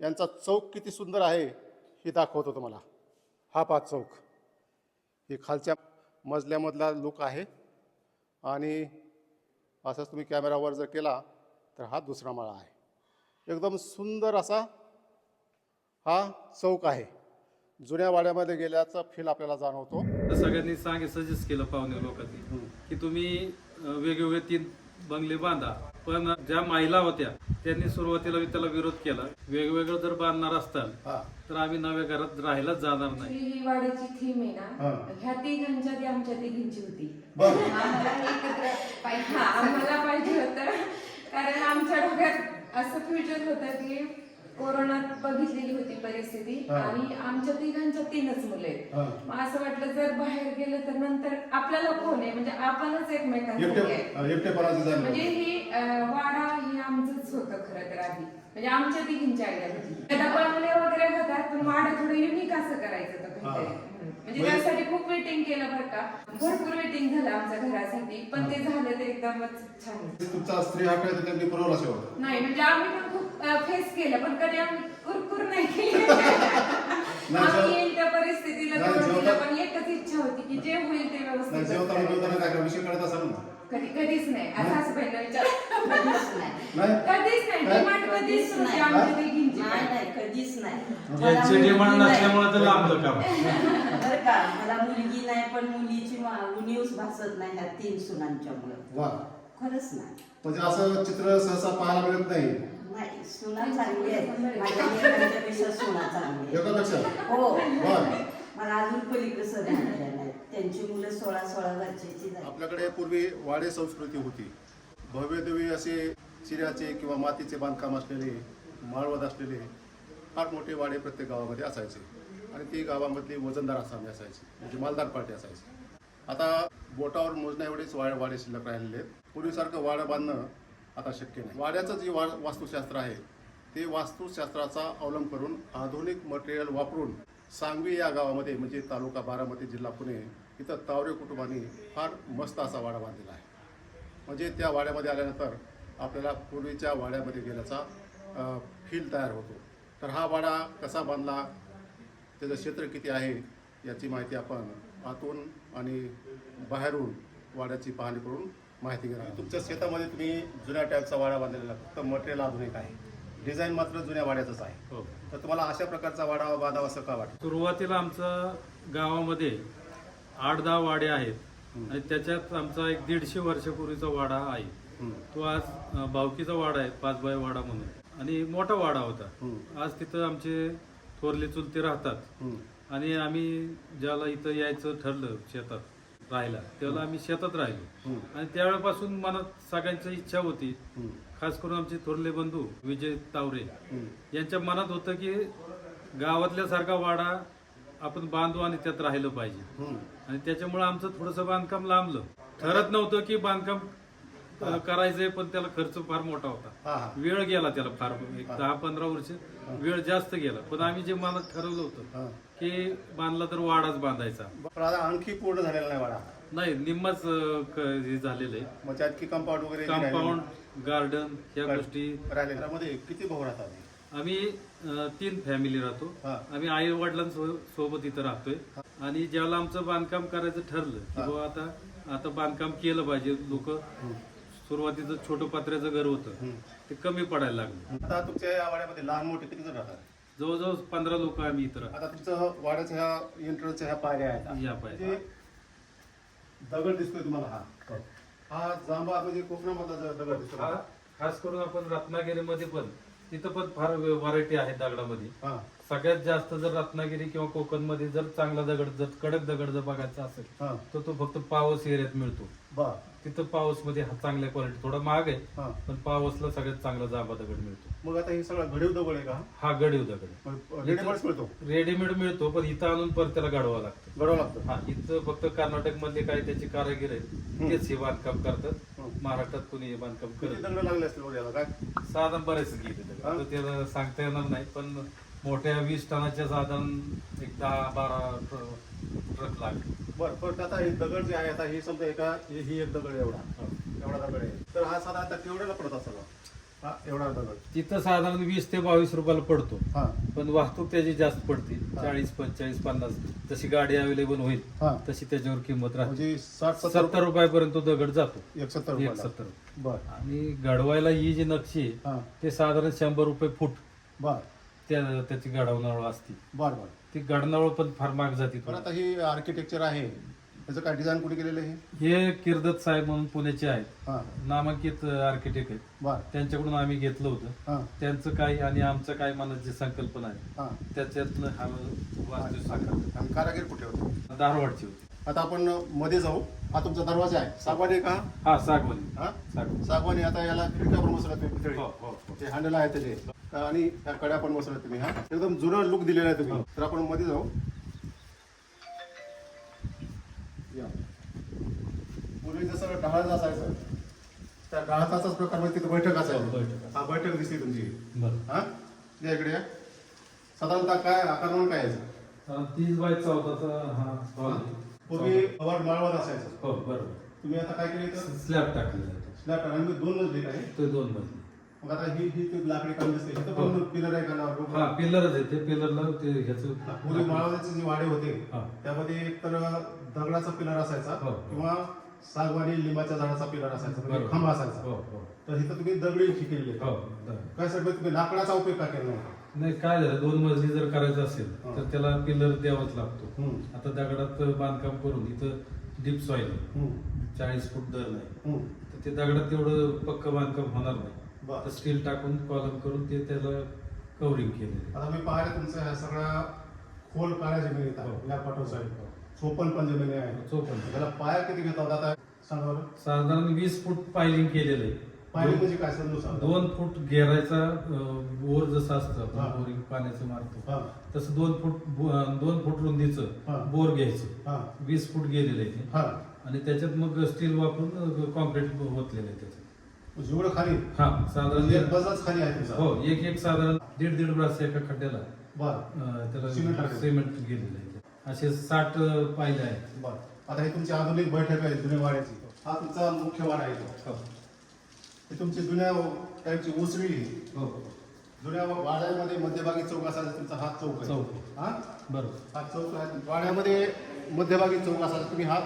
यांचा चौक किती सुंदर आहे हे दाखवतो तुम्हाला हा पा चौक. हे खालच्या मजल्यामधला लुक आहे. आणि असंच तुम्ही कॅमेरावर जर केला तर हा दुसरा माळा आहे. एकदम सुंदर असा हा चौक आहे. जुन्या वाड्यामध्ये गेल्याचा फील आपल्याला जाणवतो. तर सगळ्यांनी सांगे सजेस्ट केलं पाहुणे लोकांनी की तुम्ही वेगवेगळे तीन बंगले बांधा. पण ज्या महिला होत्या त्यांनी सुरुवातीला त्याला विरोध केला. वेगवेगळं जर बांधणार असताल हा. तर आम्ही नव्या घरात राहायलाच जाणार नाही. ही वाड्याची थीम आहे हा. ना ह्या तिघांच्या ती आमच्या तिघींची होती. आम्हाला एकत्र पाहिजे. हा, आम्हाला पाहिजे होतं. कारण आमच्या डोक्यात असं फ्युचर होतं की कोरोनात बघितलेली होती परिस्थिती हा. आणि आमच्या तिघांच्या तीनच मुलं आहेत. हा. मग असं वाटलं जर बाहेर गेलं तर नंतर आपल्याला कोण आहे? म्हणजे आपणच एकमेकांसाठी आहे. एकटे एकटेपणाचं म्हणजे ही वाडा ही आमचंच होतं खरं तर आधी. म्हणजे आमच्या तिघींची आयडिया होती आता बंगले वगैरे होतात पण वाडा थोडं युनिक असं करायचं होतं काहीतरी. म्हणून. म्हणजे त्यासाठी खूप वेटिंग केलं बरं का. भरपूर वेटिंग झालं आमच्या घरासाठी पण ते झालं ते एकदमच छान. तुमचा स्त्री हा खेळ त्यांनी पुरवला शेवट. नाही म्हणजे आम्ही पण खूप फेस केलं पण कधी आम्ही कुरकुर नाही केली. आम्ही येईल त्या परिस्थितीला नाही, तोंड दिलं, जेवता- पण एकच इच्छा होती की जे होईल ते नाही व्यवस्थित जेवताना करायचं. जेवताना काय करा, विषय कळत असेल ना? कधी कधीच नाही. आता असं पहिला विचार. नाही. कधीच नाही. काय? डिमांड कधीच नाही. आमच्या नाही नाही. कधीच नाही. यांचे मला डिमांड मुलगी नसल्यामुळे तर लांबलं काम. नाही. बरं का? मला मुलगी नाही पण मुलीची उणीवच भासत नाही ह्या तीन सुनांच्यामुळं. खरंच नाही. म्हणजे असं चित्र सहसा पाहायला मिळत नाही. नाही सुना चांगली आहे. माझ्या सुना चांगली हो. मला अजून पलीकडे सर त्यांची मुलं सोळा सोळा वर्षाची झाली. आपल्याकडे पूर्वी वाडे संस्कृती होती. भव्यदेवी असे चिऱ्याचे किंवा मातीचे बांधकाम असलेले माळवत असलेले फार मोठे वाडे प्रत्येक गावामध्ये असायचे. आणि ती गावामधली वजनदार आसामी असायची म्हणजे मालदार पार्टी असायची. आता बोटावर मोजण्या एवढेच वाड वाडे शिल्लक राहिलेले आहेत. पूर्वीसारखं वाडं बांधणं आता शक्य नाही. वाड्याचं जे वा वास्तुशास्त्र आहे ते वास्तुशास्त्राचा अवलंब करून आधुनिक मटेरियल वापरून सांगवी या गावामध्ये म्हणजे तालुका बारामती जिल्हा पुणे इथं तावरे कुटुंबाने फार मस्त असा वाडा बांधलेला आहे. म्हणजे त्या वाड्यामध्ये आल्यानंतर आपल्याला पूर्वीच्या वाड्यामध्ये गेल्याचा फील तयार होतो. तर हा वाडा कसा बांधला त्याचं क्षेत्र किती आहे याची माहिती आपण आतून आणि बाहेरून वाड्याची पाहणी करून माहिती घेणार तुमच्या शेतामध्ये तुम्ही जुन्या टाईपचा वाडा बांधलेला आहे. फक्त मटेरियल आधुनिक आहे. डिझाईन मात्र जुन्या वाड्याचंच आहे हो. तर तुम्हाला अशा प्रकारचा वाडा बांधावा असं का वाटतं सुरुवातीला आमचं गावामध्ये आठ दहा वाडे आहेत आणि त्याच्यात आमचा एक दीडशे वर्षापूर्वीचा वाडा आहे. तो आज अं, भावकीचा वाडा आहे पाचबाई वाडा म्हणून आणि मोठा वाडा होता. आज तिथं आमचे थोरले चुलते राहतात. आणि आम्ही ज्याला इथं यायचं ठरलं शेतात राहायला त्यावेळेला आम्ही शेतात राहिलो. आणि त्यावेळेपासून मनात सगळ्यांची इच्छा होती. खास करून आमचे थोरले बंधू विजय तावरे. यांच्या मनात होतं की गावातल्या सारखा वाडा आपण बांधू आणि त्यात राहिलं पाहिजे. आणि त्याच्यामुळे आमचं थोडंसं बांधकाम लांबलं. ठरत नव्हतं की बांधकाम करायचंय पण त्याला खर्च फार मोठा होता. वेळ गेला त्याला फार एक दहा पंधरा वर्ष वेळ जास्त गेला. पण आम्ही जे मला ठरवलं होतं. की बांधला तर वाडाच बांधायचा. आणखी पूर्ण झालेला नाही वाडा. नाही निम्मच अं, क- हे झालेलं आहे. मग त्यात की कंपाऊंड वगैरे कंपाऊंड गार्डन या आहे, गोष्टी. किती भाऊ राहतात? आम्ही अं, तीन फॅमिली राहतो. हा. आम्ही आई वडिलांसोबत इथं राहतोय. आणि ज्यावेळेला आमचं बांधकाम करायचं ठरलं की हा. बाबा आता आता बांधकाम केलं पाहिजे लोक. सुरुवातीचं छोटं पत्र्याचं घर होतं. हम्म. ते कमी पडायला लागलं. आता तुमच्या या वाड्यामध्ये लहान मोठे किती जण राहतात? जवळजवळ पंधरा लोक आम्ही इथं राहतो. आता तुमचं वाड्याच्या ह्या एंट्रन्सच्या ह्या पायऱ्या आहेत. या पायऱ्या. म्हणजे दगड दिसतोय तुम्हाला हा. हा. जांबा म्हणजे कोकणामधला दगड दिसतो हा, खास करून आपण रत्नागिरीमध्ये पण तिथं पण फार व्हरायटी आहे दगडामध्ये. हा. सगळ्यात जास्त जर रत्नागिरी किंवा कोकणमध्ये जर चांगला दगड जर कडक दगड जर बघायचा असेल हा. तर तो फक्त पावस एरियात मिळतो. बर तिथं पावसमध्ये चांगल्या क्वालिटी थोडा महाग आहे हा. पण पावसला सगळ्यात चांगला जांबा दगड मिळतो. मग आता हे सगळं घडीव दगड आहे का? हा गडीव दगड मग रेडीमेडच मिळतो? रेडीमेड मिळतो पण इथं आणून परत त्याला गाडवा लागतं. गडवा लागतो. हा इथं फक्त कर्नाटक मधले काही त्याचे कारागीर आहेत तेच हे बांधकाम करतात. महाराष्ट्रात कोणी हे बांधकाम किती करत दगड लागले असतील बघ याला? काय? साधारण बरेच गेले दगड. हा? त्याला सांगता येणार नाही पण मोठ्या वीस टनाच्या साधारण एक दहा बारा ट्र- ट्रक लागले. बर पण आता हे दगड जे आहे आता हे समजा एका हे- ही एक दगड एवढा. एवढा दगड आहे. तर हा साधारणतः केवढ्याला पडत असेल? हा एवढा दगड. तिथं साधारण वीस ते बावीस रुपयाला पडतो. हा. पण वाहतूक त्याची जास्त पडते. हा. चाळीस पंचेचाळीस पन्नास. जशी गाडी अवेलेबल होईल हा. तशी त्याच्यावर किंमत राहते. म्हणजे साठ सत्तर सत्तर रुपयापर्यंत तो दगड जातो. एक सत्तर एक रुपयाला सत्तर. बर. आणि घडवायला ही जी नक्षी आहे हा. ते साधारण शंभर रुपये फूट. बर. त्या त्याची घडवणावळ असते. बर बर. ती घडणावळ पण फार महाग जाते पण आता ही आर्किटेक्चर आहे. त्याचं काय डिझाईन कुठे केलेलं आहे? हे किर्दत साहेब म्हणून पुण्याचे आहेत. हा. नामांकित आर्किटेक्ट आहेत. बर. त्यांच्याकडून आम्ही घेतलं होतं. हा. त्यांचं काय आणि आमचं काय मनात जी संकल्पना आहे हा. त्याच्यातनं हा वास्तू साकार आणि कारागीर कुठे होते? धारवाडची होती. आता आपण मध्ये जाऊ. हा तुमचा दरवाजा आहे. सागवानी आहे का? हा सागवणी हा? सागवानी. आता याला खिडक्या पितळी हो, हो, हो. ते हँडल आहे त्याचे. आणि त्या कड्या पण बसवल्या तुम्ही हा? एकदम जुना लुक दिलेला आहे तुम्ही. हो. तर आपण मध्ये जाऊ. या. पूर्वी जसं ढाळच असायचं त्या ढाळाचाच प्रकार म्हणजे तिथे बैठक हो, असायची. बैठक. हा बैठक दिसते तुमची. बरं. हा? या इकडे या. साधारणतः काय आकारमान काय यायचं तीस बाय चौदाचा हा आहे. पूर्वी अवार्ड माळवत असायचं. हो बरोबर. तुम्ही आता काय केलं स्लॅब टाकलेला आहे. स्लॅब टाकून दोन मजली आहे तो दोन मजली. मग आता ही ही ती लाकडी काम दिसते इथं. पण पिलर आहे का? हा पिलरच आहे ते पिलरला ते ह्याचं पूर्वी माळवाचे जे वाडे होते हा. त्यामध्ये एक तर दगडाचा पिलर असायचा हो. किंवा सागवानी लिंबाच्या झाडाचा पिलर असायचा म्हणजे बरोबर. खांब असायचा हो हो तर इथं तुम्ही दगडी केलेली हो. बरं. काय साठी तुम्ही लाकडाचा उपयोग का केला नाही? नाही काय झालं दोन मजली जर करायचं असेल हा. तर त्याला पिलर द्यावाच लागतो हम्म. आता दगडात बांधकाम करून इथं डीप सॉइल हम्म. चाळीस फूट दर नाही हम्म. तर ते दगडात तेवढं पक्क बांधकाम होणार नाही बरं. तर स्टील टाकून कॉलम करून ते त्याला कव्हरिंग केलेलं आता मी पाहिलं तुमचं ह्या सगळ्या खोल काळ्या जमिनी हो. या पाठव साईड चोपन्न पण जमिनी आहे चोपन्न. त्याला पाया किती घेतात आता सांगा बरं. साधारण वीस फूट पायलिंग केलेलं आहे. पायरी म्हणजे काय समजू सांगा. दोन फूट घेरायचा अं, बोर जसं असतं हा. आपण बोरिंग पाण्याचं मारतो. हा. तसं दोन फूट बो- अं, दोन फूट हा. रुंदीचं बोर घ्यायचं. हा. वीस फूट गेलेलं आहे ते. हा. आणि त्याच्यात मग स्टील वापरून कॉन्क्रीट होतलेलं आहे त्याच्यात जेवढं खाली. हा साधारण एक बजाच खाली आहे तुमचा. हो एक एक साधारण दीड दीड ब्रास एका खड्ड्याला बर. त्याला सिमेंट गेलेलं आहे असे साठ पायले आहेत. बर. आता ही तुमची आधुनिक बैठक आहे जुन्या वाड्याची. हा. तुमचा मुख्य वाडा आहे तो. हो. ही तुमची जुन्या टाईपची उसळी हो. जुन्या वाड्यामध्ये मध्यभागी चौक असायचा तुमचा हा चौक आहे. चौक. हा? बरोबर. हा चौक आहे. वाड्यामध्ये मध्यभागी चौक असायचा तुम्ही हा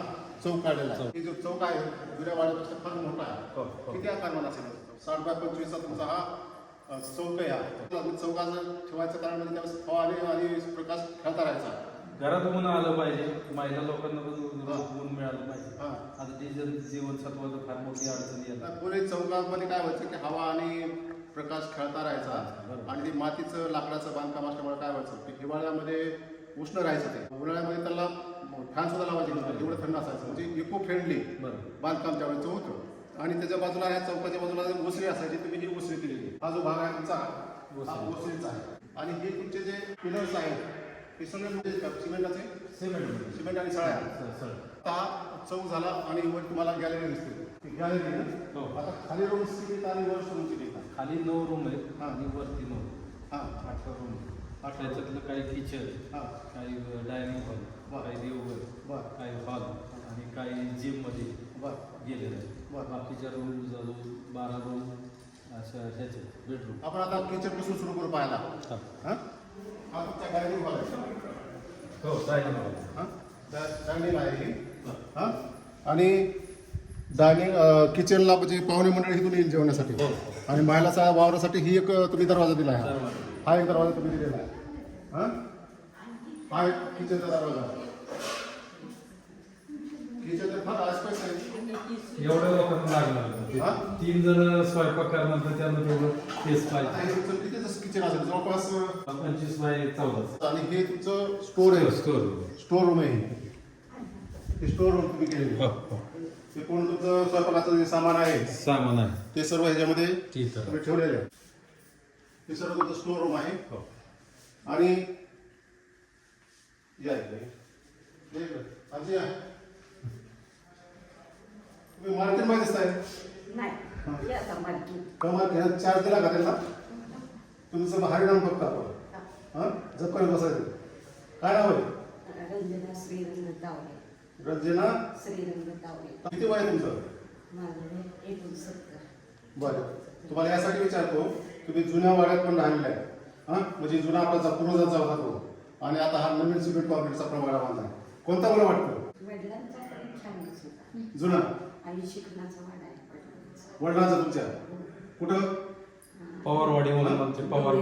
चौक काढलेला आहे. ही जो चौक आहे जुन्या वाड्यापेक्षा फार मोठा हो, आहे हो. किती आकारमान असेल साठ बाय पंचवीसचा तुमचा हा चौक आहे हा. चौकाचं ठेवायचं कारण म्हणजे त्यावेळेस फवारे आणि प्रकाश खेळता राहायचा घरात ऊन आलं पाहिजे महिला लोकांना पण ऊन हा. मिळालं पाहिजे हा आता डिझेल जीवनसत्वाचं फार मोठी अडचण येतात पुणे चौकामध्ये काय व्हायचं की हवा आणि प्रकाश खेळता राहायचा. आणि ते मातीचं लाकडाचं बांधकाम असल्यामुळे काय व्हायचं की हिवाळ्यामध्ये उष्ण राहायचं ते उन्हाळ्यामध्ये त्याला फॅन सुद्धा लावायचे नव्हते एवढं थंड असायचं. म्हणजे इको फ्रेंडली बांधकाम त्यावेळेचं होतं. आणि त्याच्या बाजूला ह्या चौकाच्या बाजूला जी ओसरी असायची तुम्ही ही ओसरी दिलेली. हा जो भाग आहे तुमचा हा ओसरी. ओसरीचा आहे. आणि हे तुमचे जे पिलर्स आहेत हे सगळे म्हणजे सिमेंटाचे? सिमेंट. सिमेंट आणि सळ्या. आता हा चौक झाला आणि वर तुम्हाला गॅलरी दिसते. गॅलरी हो. आता खाली रूम किती आणि वर रूम किती? खाली नऊ रूम आहेत हा. आणि वरती नऊ. हा. अठरा रूम त्याच्यातलं काही किचन हा. काही डायनिंग हॉल बर. काही देवघर काही हॉल आणि काही जिममध्ये बर गेलेलं आहे. बाकीच्या रूम जवळ बारा रूम अशा ह्याचे बेडरूम आपण आता किचनपासून सुरू करू पाहायला. हा. तुमचा डायनिंग हॉल आहे. हो डायनिंग हॉल हा? डायनिंग आहे ही. आणि डायनिंग किचनला म्हणजे पाहुणे मंडळी इथून येईल जेवण्यासाठी हो. आणि महिलाचा वावरासाठी ही एक तुम्ही दरवाजा दिला आहे. हा एक दरवाजा तुम्ही दिलेला आहे. एक किचनचा दरवाजा किचनचा फार आसपास आहे. एवढ्या लोकांना लागणार? तीन जण स्वयंपाक करणार तर त्यांना तेवढं तेच आता पाहिजे किती किचन असेल? जवळपास पंचवीस बाय चौदा. आणि हे तुमचं स्टोर आहे. स्टोर स्टोर रूम आहे. हे. हे स्टोर रूम तुम्ही केलेली हो हो. हे कोण तुमचं स्वयंपाकाचं जे सामान आहे सामान आहे. ते सर्व ह्याच्यामध्ये ठेवलेले आहे. हे सर्व तुमचं स्टोर रूम आहे. हो. आणि या. तुम्ही मार्केटमध्ये दिसताय. चार्ज दिला का त्यांना? तुमचं हरिनाम फक्त आपण. हा. जप करत बसायचं. काय नाव आहे? रंजना किती वय तुमचं? बरं. तुम्हाला यासाठी विचारतो तुम्ही जुन्या वाड्यात पण राहिलेला आहे हां? म्हणजे जुना आपला पूर्वजांचा होता तो. आणि आता हा नवीन सिमेंट कॉन्क्रीटचा प्रमाणा बांधला आहे. कोणता बरं वाटतं? जुना? वडिलांचा. तुमच्या? कुठं? पवारवाडी म्हणून आमचे पवार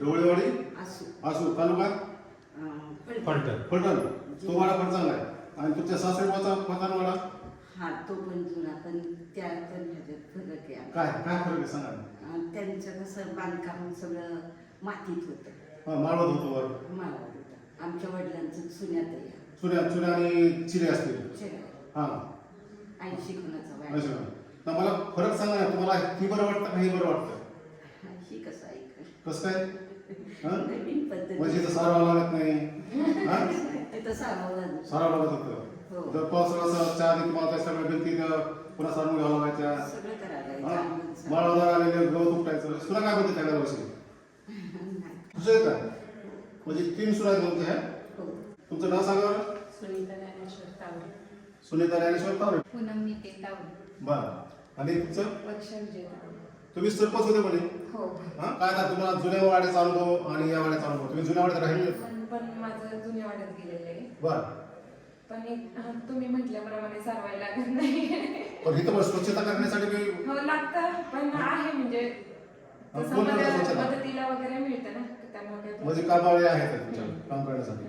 डोळेवाडी असू तालुका? फलटण. फलटण. फलटण. तो वाडा पण चांगला आहे. आणि तुमच्या सासरीचा फतान वाडा? हा तो पण जुना पण त्या पण ह्याच्यात फरक आहे. काय काय फरक आहे सांगा त्यांचं कसं बांधकाम सगळं मातीत होतं. हा माळवत होतो वर. माळा होतं. आमच्या वडिलांचं सुन्यात आहे. चुन्या चुन्या आणि चिरे असतील. हा. ऐंशी खुणाचा वाडा अच्छा ना मला फरक सांगा ना तुम्हाला ही बरं वाटतं का हे बरं वाटतं? ही कसं ऐक कसं काय? हा? नवीन म्हणजे सारावं लागत नाही. हा? तिथं सारावं लागत होतं. हो. जर पावसाळ्याचा चहा आधी तुम्हाला त्या सगळ्या भिंती त्या पुन्हा सारून घ्यावं लागायच्या सगळं करायला हा? माळावर आलेले गवत उपटायचं. तुला काय म्हणते त्या वर्षी नाही. तुझं आहे का? म्हणजे तीन सुरा तुमच्या ह्या हो. तुमचं नाव सांगा बरं. सुनीता ज्ञानेश्वर तावडे. सुनीता ज्ञानेश्वर तावरे पूनम तावडे. बरं. आणि तुमचं? वर्ष विजय तावडे. तुम्ही सरपंच होते म्हणे? हो. हा? काय आता तुम्हाला जुन्या वाड्याचा अनुभव आणि या वाड्याचा अनुभव? तुम्ही जुन्या वाड्यात राहिले? पण पण माझं जुन्या वाड्यात गेलेलं आहे. बरं. पण तुम्ही म्हटल्याप्रमाणे सारवायला लागत नाही. पण इथं स्वच्छता करण्यासाठी काही हो लागतं पण आहे म्हणजे तसं कोण करतं मदत- स्वच्छता? मदतीला वगैरे मिळतं ना त्यामुळे काही म्हणजे कामाळे आहेत काम करण्यासाठी?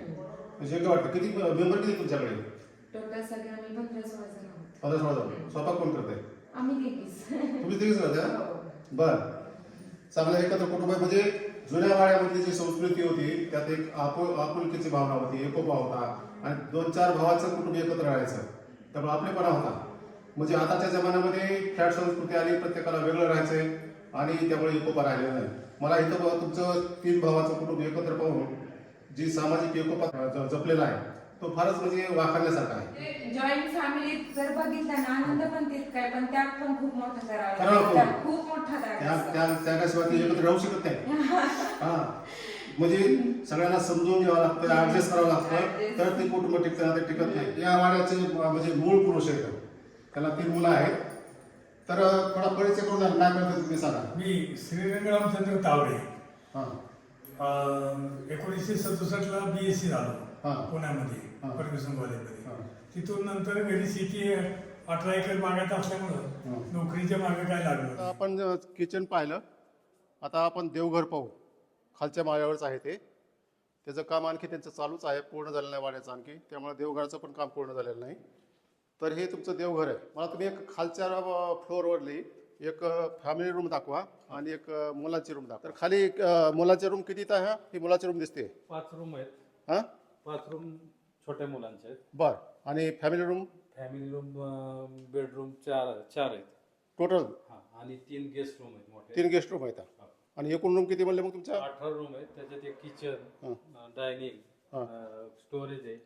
म्हणजे योग्य वाटतं? किती मेंबर किती तुमच्याकडे? टोटल सगळे आम्ही पंधरा सोळा जण आहोत. पंधरा सोळा जण. स्वयंपाक कोण करते आम्ही तिघीच. तुम्ही तिघीच राहते हा? बरं. चांगलं एकत्र कुटुंब आहे. म्हणजे जुन्या वाड्यामधली जी संस्कृती होती त्यात एक आपु आपुलकीची भावना होती एकोपा होता. आणि दोन चार भावाचं कुटुंब एकत्र राहायचं. त्यामुळे आपलेपणा होता. म्हणजे आताच्या जमान्यामध्ये फ्लॅट संस्कृती आली प्रत्येकाला वेगळं राहायचंय आणि त्यामुळे एकोपा राहिलेला नाही. मला इथं तुमचं तीन भावाचं कुटुंब एकत्र पाहून जी सामाजिक एकोपा जपलेला आहे तो फारच म्हणजे वाखाणण्यासारखा आहे. जॉईंट फॅमिलीत जर बघितलं ना आनंद पण तितकाय पण त्यात पण खूप मोठा करावा करावं लागतो. लागतं. खूप मोठा त्या. त्या त्याशिवाय ते एकत्र राहू शकत नाही. हा. म्हणजे सगळ्यांना समजून घ्यावं लागतं ऍडजस्ट करावं लागतं. तर ते कुटुंब टिकतं ते टिकत नाही. या वाड्याचे म्हणजे मूळ पुरुष आहेत. त्याला तीन मुलं आहेत. तर थोडा परिचय करून द्या. काय करतात तुम्ही सांगा. मी श्रीरंग रामचंद्र तावडे. हा. अं, एकोणीसशे सदुसष्टला बी एस सी. झालो. पुण्यामध्ये हा. फर्ग्युसन. कॉलेजमध्ये तिथून नंतर घरी शेती अठरा एकर मागत हा. असल्यामुळं नोकरीच्या मागे काय आता लागलं आपण किचन पाहिलं. आता आपण देवघर पाहू. खालच्या माळ्यावरच आहे ते. त्याचं काम आणखी त्यांचं चालूच आहे पूर्ण झालेलं नाही वाड्याचं आणखी. त्यामुळे देवघराचं पण काम पूर्ण झालेलं नाही. तर हे तुमचं देवघर आहे. मला तुम्ही एक खालच्या फ्लोअरवरली एक फॅमिली रूम दाखवा आणि एक मुलांची रूम दाखवा. तर खाली मुलाची रूम किती आहे? ही मुलाची रूम दिसते. पाच रूम आहेत. हां? पाच रूम छोट्या मुलांचे आहेत. बरं. आणि family room family room bedroom चार चार आहेत. टोटल हा आणि तीन गेस्ट रूम आहेत मोठे. तीन गेस्ट रूम आहेत. हा. आणि एकूण रूम किती म्हणले मग तुमच्या अठरा रूम आहेत. त्याच्यात एक किचन हा. डायनिंग हा. स्टोरेज आहे.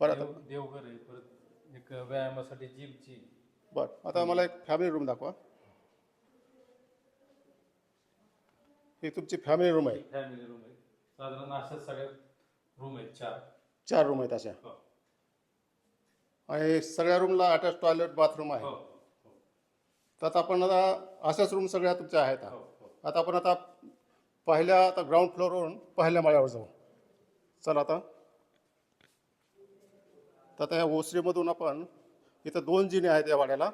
बरं आता देव- देवघर आहे. परत एक व्यायामासाठी जिमची बरं. आता मला एक फॅमिली रूम दाखवा. ही तुमची फॅमिली रूम आहे. फॅमिली रूम आहे. साधारण अशाच सगळ्या रूम आहेत चार. चार रूम आहेत अशा. हो. आणि सगळ्या रूमला अटॅच टॉयलेट बाथरूम आहे. हो तर आता आपण आता अशाच रूम सगळ्या तुमच्या आहेत. हो हो. आता आपण आता पहिल्या आता ग्राउंड फ्लोअरवरून पहिल्या माळ्यावर जाऊ. चला आता. तर आता या ओसरीमधून आपण इथं दोन जिने आहेत या वाड्याला.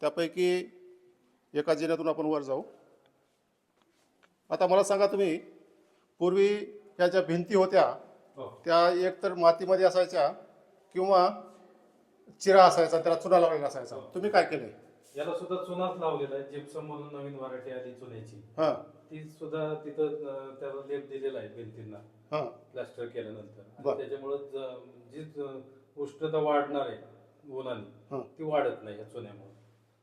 त्यापैकी एका जिन्यातून आपण वर जाऊ. आता मला सांगा तुम्ही पूर्वी ह्या ज्या भिंती होत्या हो त्या एकतर मातीमध्ये असायच्या किंवा चिरा असायचा त्याला चुना लावलेला असायचा. तुम्ही काय केले याला सुद्धा चुनाच लावलेला आहे जिप्सम म्हणून नवीन व्हरायटी आली चुन्याची. हां. ती सुद्धा तिथं अं, त्याला लेप दिलेला आहे भिंतींना. हां. प्लास्टर केल्यानंतर. बर. त्याच्यामुळं ज- उष्णता वाढणार आहे हं. उन्हाने ती वाढत नाही या चुन्यामुळे.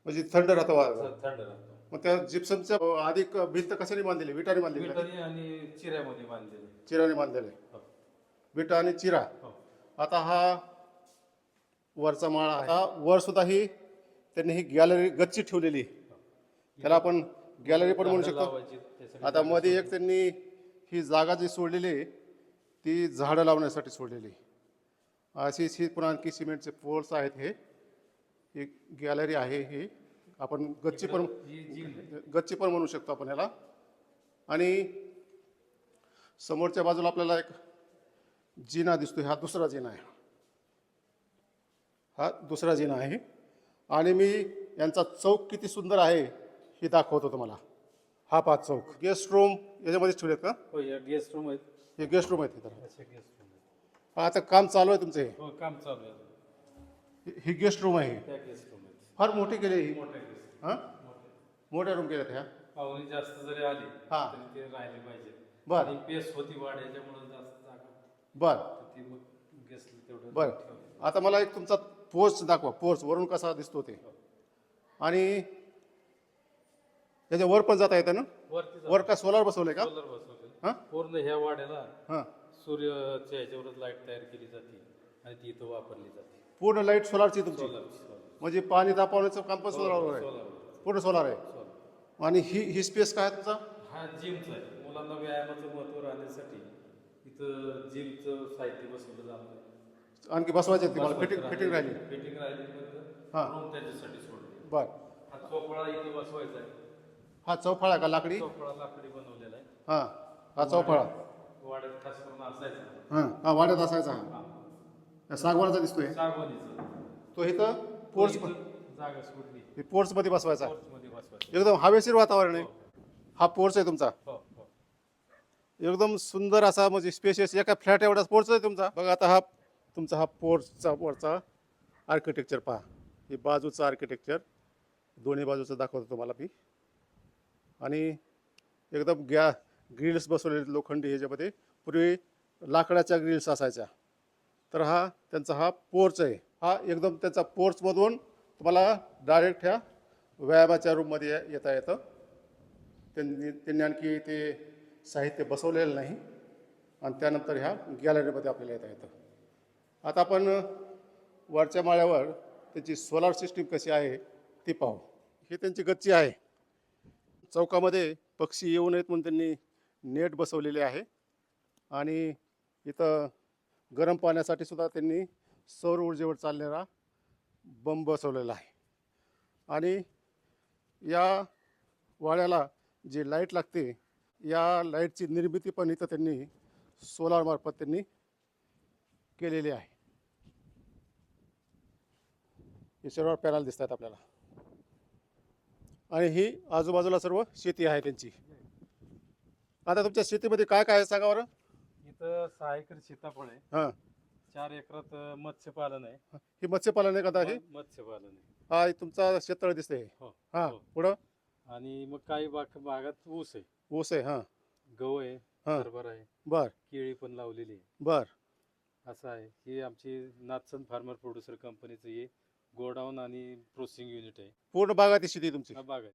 म्हणजे थंड राहतं वारं. थंड राहतो मग त्या जिप्समच्या अधिक भिंत कशाने बांधलेली? विटाने बांधलेली का? विटाने आणि चिऱ्यामध्ये बांधलेले. चिराने बांधलेले. हो. विटा आणि चिरा. हो. आता हा वरचा माळा आहे. आता वर सुद्धा ही त्यांनी ही गॅलरी गच्ची ठेवलेली त्याला आपण गॅलरी पण म्हणू शकतो. आता मध्ये एक त्यांनी ही जागा जी सोडलेली आहे, ती झाडं लावण्यासाठी सोडलेली अशीच ही पुन्हा आणखी सिमेंटचे पोल्स आहेत हे. ही गॅलरी आहे ही. आपण गच्ची पण ही गच्ची पण म्हणू शकतो आपण ह्याला. आणि समोरच्या बाजूला आपल्याला एक जिना दिसतोय हा दुसरा जिना आहे. हा दुसरा जिना आहे. आणि मी यांचा चौक किती सुंदर आहे हे दाखवतो तुम्हाला. हा पाच चौक. गेस्ट रूम याच्यामध्ये ठेवलेत का? हो या गेस्ट रूम आहेत. हे गेस्ट रूम आहेत इथं. असे गेस्ट रूम आहेत. आता काम चालू आहे तुमचं हे. हो काम चालू आहे. हे ही गेस्ट रूम आहे. त्या गेस्ट रूम आहेत. फार मोठी केली ही. मोठ्या हां? मोठ्या रूम केल्यात ह्या. पाहुणे जास्त जरी आले हा. तरी ते राहिले पाहिजे बर. आणि पेस होती वाढ याच्यामुळे जास्त बर. बर. आता मला एक तुमचा पोर्च दाखवा. पोर्च वरून कसा दिसतो ते. आणि याच्या वर पण जाता येतं ना? वर का सोलार बसवलंय का? हां? पूर्ण ह्या वाड्याला हां. सूर्याच्या ह्याच्यावरच लाइट तयार केली जाते आणि ती इथं वापरली जाते. पूर्ण लाइट सोलारची तुमची. म्हणजे पाणी तापवण्याचं काम पण सोलारवर आहे. पूर्ण सोलार आहे. आणि ही ही स्पेस काय तुमचा? हा जिमचा आहे. मुलांना व्यायामाचं महत्त्व राहण्यासाठी इथं जिमचं साहित्य बसवलं जातं. आणखी बसवायचे तुम्हाला फिटिंग फिटिंग राहिली. फिटिंग राहिली हा. रूम त्याच्यासाठी सोडली. बर. हा चोपळा इथं बसवायचा आहे. हा चौफाळा का लाकडी? चोपळा लाकडी बनवलेला आहे. हां. हा चौफाळा. वाड्यात खास करून असायचा. हां. हा वाड्यात असायचा. हा. सागवानाचा दिसतोय. सागवानीचं. तो इथं पोर्च इथं जागा सोडली. पोर्चमध्ये बसवायचा. मध्ये बसवायचं. एकदम हवेशीर वातावरण आहे. हा पोर्च आहे तुमचा. हो. एकदम सुंदर असा म्हणजे स्पेशियस एका फ्लॅट एवढा पोर्च आहे तुमचा. बघा आता हा तुमचा हा पोर्चचा वरचा आर्किटेक्चर पहा. हे बाजूचं आर्किटेक्चर दोन्ही बाजूचं दाखवतो तुम्हाला मी. आणि एकदम गॅ ग्रिल्स बसवलेले लोखंडी ह्याच्यामध्ये. पूर्वी लाकडाच्या ग्रिल्स असायच्या. तर हा त्यांचा हा पोर्च आहे. हा एकदम त्यांचा पोर्चमधून तुम्हाला डायरेक्ट ह्या व्यायामाच्या रूममध्ये येता येतं. त्यांनी त्यांनी आणखी ते साहित्य बसवलेलं नाही. आणि त्यानंतर ह्या गॅलरीमध्ये आपल्याला येता येतं. आता आपण वरच्या माळ्यावर त्याची सोलार सिस्टीम कशी आहे ती पाहू. ही त्यांची गच्ची आहे. चौकामध्ये पक्षी येऊ नयेत म्हणून त्यांनी नेट बसवलेले आहे. आणि इथं गरम पाण्यासाठी सुद्धा त्यांनी सौर ऊर्जेवर चालणारा बंब बसवलेला आहे. आणि या वाड्याला जी लाइट लागते या लाईटची निर्मिती पण इथं त्यांनी सोलारमार्फत त्यांनी केलेली आहे. हे सर्व पॅनल दिसत आहेत आपल्याला. आणि ही आजूबाजूला सर्व शेती आहे त्यांची. आता तुमच्या शेतीमध्ये काय काय आहे सांगा बरं? इथं सहा एकर सीताफळ आहे. हां. चार एकरात मत्स्यपालन आहे. ही मत्स्यपालन आहे का हे? मत्स्यपालन आहे. हा हे तुमचा शेततळ दिसते हो हां हो. पुढं? आणि मग काही बाग भागात ऊस आहे. ऊस आहे हां. गहू आहे हा. हरभरा आहे बर. केळी पण लावलेली आहे. बर. असं आहे. ही आमची नाथसन फार्मर प्रोड्युसर कंपनीचं हे गोडाऊन आणि प्रोसेसिंग युनिट आहे. पूर्ण बागायती शेती आहे तुमची? हा बाग आहे